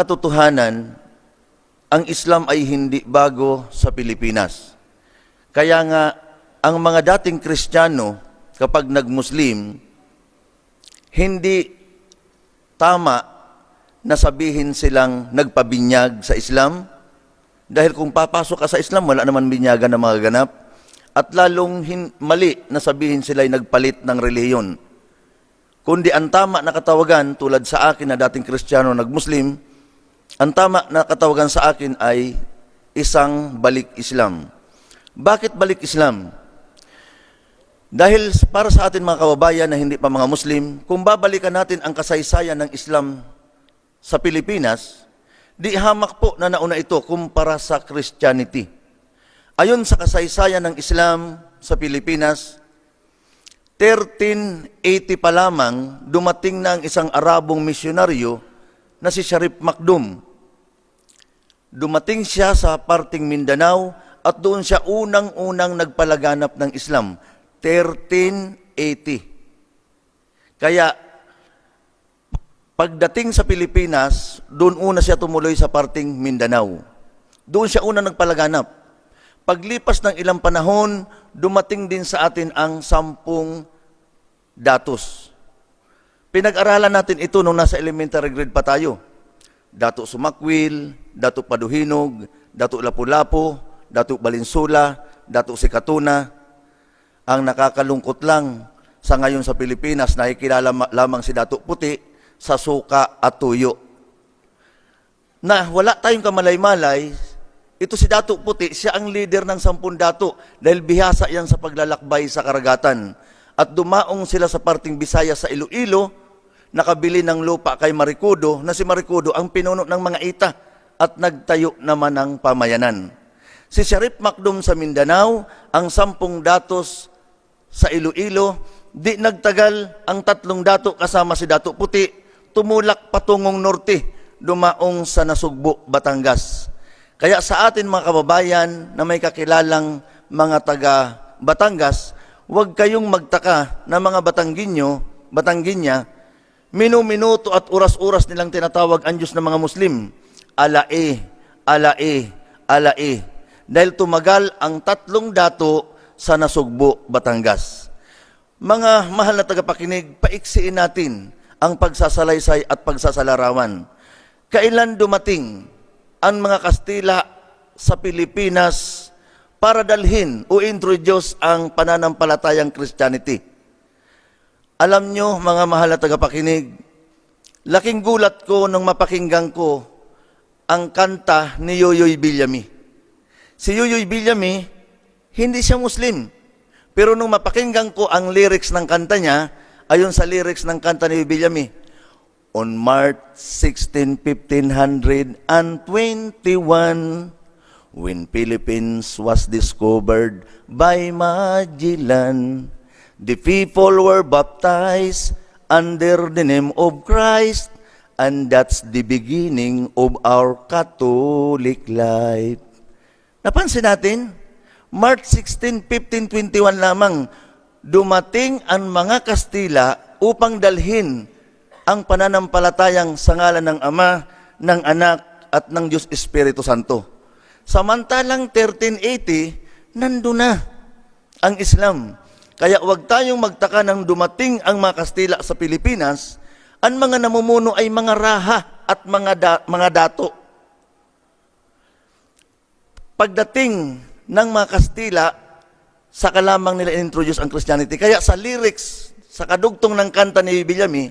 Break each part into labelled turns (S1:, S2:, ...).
S1: katotohanan, ang Islam ay hindi bago sa Pilipinas. Kaya nga, ang mga dating Kristiyano, kapag nag-Muslim, hindi tama na sabihin silang nagpabinyag sa Islam. Dahil kung papasok ka sa Islam, wala naman binyagan na mga ganap. At lalong hin- mali na sabihin sila ay nagpalit ng reliyon. Kundi ang tama na katawagan, tulad sa akin na dating Kristiyano nag-Muslim, ang tama na katawagan sa akin ay isang balik Islam. Bakit balik Islam? Dahil para sa atin mga kababayan na hindi pa mga Muslim, kung babalikan natin ang kasaysayan ng Islam sa Pilipinas, di hamak po na nauna ito kumpara sa Christianity. Ayon sa kasaysayan ng Islam sa Pilipinas, 1380 pa lamang dumating na ang isang Arabong misyonaryo na si Sharif Makdum. Dumating siya sa parting Mindanao at doon siya unang-unang nagpalaganap ng Islam. 1380. Kaya pagdating sa Pilipinas, doon una siya tumuloy sa parting Mindanao. Doon siya unang nagpalaganap. Paglipas ng ilang panahon, dumating din sa atin ang sampung datos. Pinag-aralan natin ito nung nasa elementary grade pa tayo. Dato Sumakwil, Dato Paduhinog, Dato Lapu-Lapu, Dato Balinsula, Dato Sikatuna. Ang nakakalungkot lang sa ngayon sa Pilipinas, nakikilala ma- lamang si Dato Puti sa suka at tuyo. Na wala tayong kamalay-malay, ito si Dato Puti, siya ang leader ng sampun dato dahil bihasa yan sa paglalakbay sa karagatan. At dumaong sila sa parting Bisaya sa Iloilo, nakabili ng lupa kay Marikudo, na si Marikudo ang pinuno ng mga ita at nagtayo naman ng pamayanan. Si Sharif Makdum sa Mindanao, ang sampung datos sa Iloilo, di nagtagal ang tatlong dato kasama si Dato Puti, tumulak patungong norte, dumaong sa Nasugbo, Batangas. Kaya sa atin mga kababayan na may kakilalang mga taga Batangas, huwag kayong magtaka na mga Batangginyo, Batangginya, minu-minuto at oras-oras nilang tinatawag ang Diyos ng mga Muslim. Alae, alae, alae. Dahil tumagal ang tatlong dato sa Nasugbo, Batangas. Mga mahal na tagapakinig, paiksiin natin ang pagsasalaysay at pagsasalarawan. Kailan dumating ang mga Kastila sa Pilipinas para dalhin o introduce ang pananampalatayang Christianity? Alam nyo, mga mahal na tagapakinig, laking gulat ko nung mapakinggan ko ang kanta ni Yoyoy Villami. Si Yoyoy Villami, hindi siya Muslim. Pero nung mapakinggan ko ang lyrics ng kanta niya, ayon sa lyrics ng kanta ni Villami, On March 16, 1521, when Philippines was discovered by Magellan, the people were baptized under the name of Christ, and that's the beginning of our Catholic life. Napansin natin, March 16, 1521 lamang, dumating ang mga Kastila upang dalhin ang pananampalatayang sa ngalan ng Ama, ng Anak, at ng Diyos Espiritu Santo. Samantalang 1380, nando na ang Islam. Kaya huwag tayong magtaka nang dumating ang mga Kastila sa Pilipinas, ang mga namumuno ay mga raha at mga, da- mga dato. Pagdating ng mga Kastila, sa kalamang nila introduce ang Christianity. Kaya sa lyrics, sa kadugtong ng kanta ni Villami,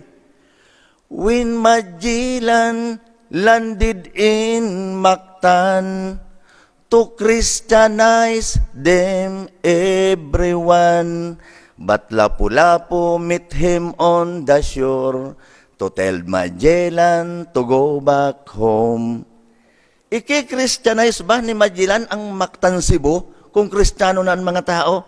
S1: When Magellan landed in Mactan to Christianize them everyone, but Lapu-Lapu met him on the shore to tell Magellan to go back home. Iki-Christianize ba ni Magellan ang Mactan Cebu kung Kristiyano na ang mga tao?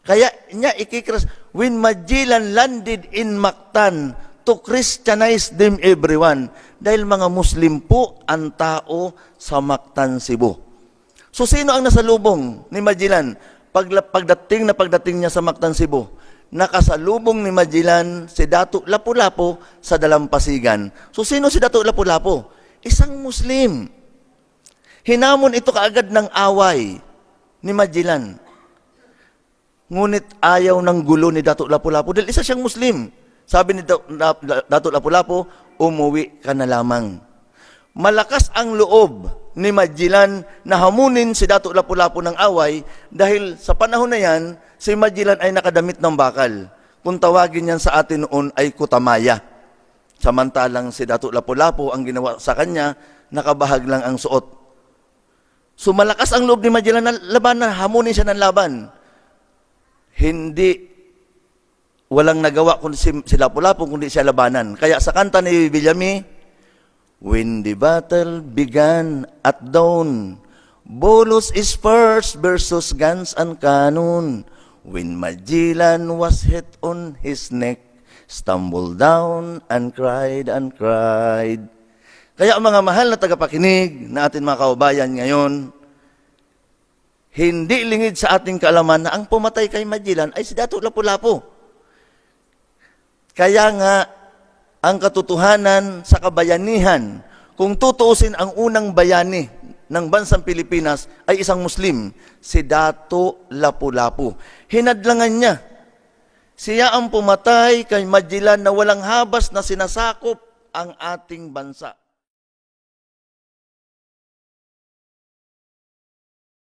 S1: Kaya niya ikikris, when Magellan landed in Mactan to Christianize them everyone. Dahil mga Muslim po ang tao sa Mactan, Cebu. So sino ang nasalubong ni Magellan? Pag, pagdating na pagdating niya sa Mactan, Cebu, nakasalubong ni Magellan si Dato Lapu-Lapu sa Dalampasigan. So sino si Dato Lapu-Lapu? isang Muslim. Hinamon ito kaagad ng away ni Magellan. Ngunit ayaw ng gulo ni Dato Lapu-Lapu dahil isa siyang Muslim. Sabi ni Da- Da- Da- Dato Lapu-Lapu, umuwi ka na lamang. Malakas ang loob ni Magellan na hamunin si Dato Lapu-Lapu ng away dahil sa panahon na yan, si Magellan ay nakadamit ng bakal. Kung tawagin yan sa atin noon ay kutamaya. Samantalang si Dato Lapu-Lapu ang ginawa sa kanya, nakabahag lang ang suot. So malakas ang loob ni Magellan na labanan, hamunin siya ng laban. Hindi walang nagawa kundi si, si Lapu-Lapu kundi siya labanan. Kaya sa kanta ni Villami, When the battle began at dawn, Bolos is first versus guns and cannon. When Magellan was hit on his neck, stumbled down and cried and cried. Kaya mga mahal na tagapakinig na atin mga kaubayan ngayon, hindi lingid sa ating kaalaman na ang pumatay kay Magellan ay si Dato Lapu-Lapu. Kaya nga, ang katotohanan sa kabayanihan, kung tutuusin ang unang bayani ng bansang Pilipinas ay isang Muslim, si Dato Lapu-Lapu. Hinadlangan niya. Siya ang pumatay kay Magellan na walang habas na sinasakop ang ating bansa.